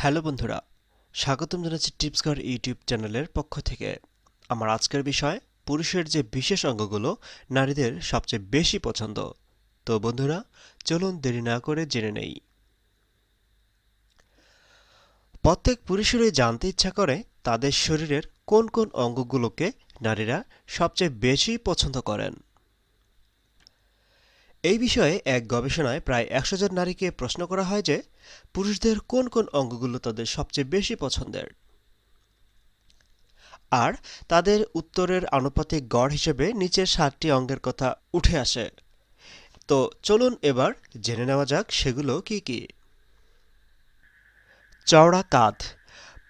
Hello বন্ধুরা, স্বাগতম জানাচ্ছি টিপস ঘর ইউটিউব চ্যানেলের পক্ষ থেকে। আমার আজকের বিষয়, পুরুষের যে বিশেষ অঙ্গগুলো, নারীদের সবচেয়ে বেশি পছন্দ। তো বন্ধুরা, চলুন দেরি না করে জেনে নেই। প্রত্যেক পুরুষেরই জানতে ইচ্ছা করে তাদের শরীরের কোন কোন অঙ্গগুলোকে নারীরা সবচেয়ে বেশি পছন্দ করেন। এই বিষয়ে এক গবেষণায় প্রায় একশো জন নারীকে প্রশ্ন করা হয় যে, পুরুষদের কোন কোন অঙ্গগুলো তাদের সবচেয়ে বেশি পছন্দের? আর, তাদের উত্তরের আনুপাতিক গড় হিসেবে নিচের সাতটি অঙ্গের কথা উঠে আসে। তো চলুন এবার জেনে নেওয়া যাক সেগুলো কি কি। চওড়া কাঁধ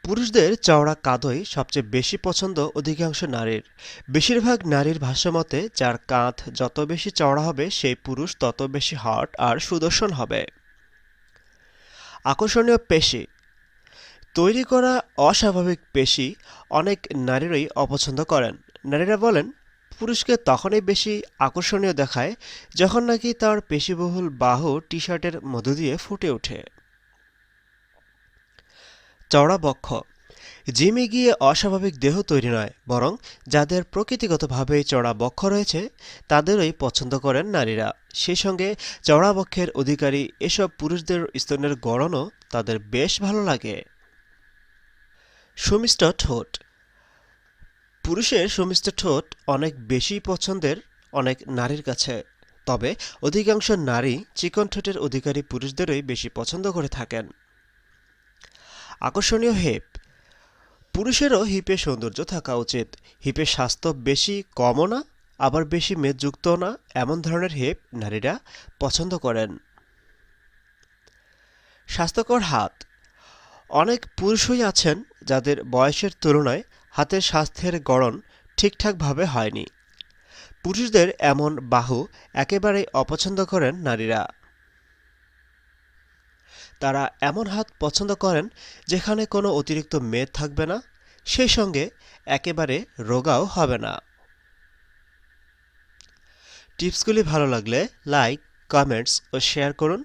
পুরুষদের চওড়া কাঁধই সবচেয়ে বেশি পছন্দ অধিকাংশ নারীর। বেশিরভাগ নারীর ভাষ্যমতে যার কাঁধ যত বেশি চওড়া হবে, সেই পুরুষ তত বেশি হট আর সুদর্শন হবে। আকর্ষণীয় পেশি। তৈরি করা অস্বাভাবিক পেশি অনেক নারীরই অপছন্দ করেন। নারীরা বলেন, পুরুষকে তখনই বেশি আকর্ষণীয় দেখায় যখন নাকি তার পেশিবহুল বাহু টি শার্টের মধ্য দিয়ে ফুটে ওঠে। চওড়া বক্ষ। জিমে গিয়ে অস্বাভাবিক দেহ তৈরি নয়, বরং যাদের প্রকৃতিগতভাবে চড়া বক্ষ রয়েছে, তাদেরই পছন্দ করেন নারীরা। সেই সঙ্গে চড়া বক্ষের অধিকারী এসব পুরুষদের স্তনের গড়নও তাদের বেশ ভালো লাগে। সুমিষ্ট ঠোঁট। পুরুষের সুমিষ্ট ঠোঁট অনেক বেশি পছন্দের অনেক নারীর কাছে। তবে অধিকাংশ নারী চিকন ঠোঁটের অধিকারী পুরুষদেরই বেশি পছন্দ করে থাকেন। আকর্ষণীয় হিপ। পুরুষেরও হিপে সৌন্দর্য থাকা উচিত। হিপের স্বাস্থ্য বেশি কমও না, আবার বেশি মেদযুক্ত না, এমন ধরনের হিপ নারীরা পছন্দ করেন। স্বাস্থ্যকর হাত। অনেক পুরুষই আছেন যাদের বয়সের তুলনায় হাতের স্বাস্থ্যের গড়ন ঠিকঠাকভাবে হয়নি। পুরুষদের এমন বাহু একেবারেই অপছন্দ করেন নারীরা। তারা এমন হাত পছন্দ করেন যেখানে কোনো অতিরিক্ত মেদ থাকবে না, সেই সঙ্গে একেবারে রোগাও হবে না। টিপসগুলি ভালো লাগলে লাইক, কমেন্টস ও শেয়ার করুন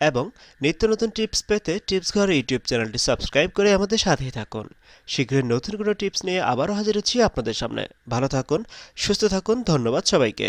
এবং নিত্য নতুন টিপস পেতে টিপস ঘর ইউটিউব চ্যানেলটি সাবস্ক্রাইব করে আমাদের সাথেই থাকুন। শীঘ্রই নতুন কোনো টিপস নিয়ে আবারও হাজির হচ্ছি আপনাদের সামনে। ভালো থাকুন, সুস্থ থাকুন, ধন্যবাদ সবাইকে।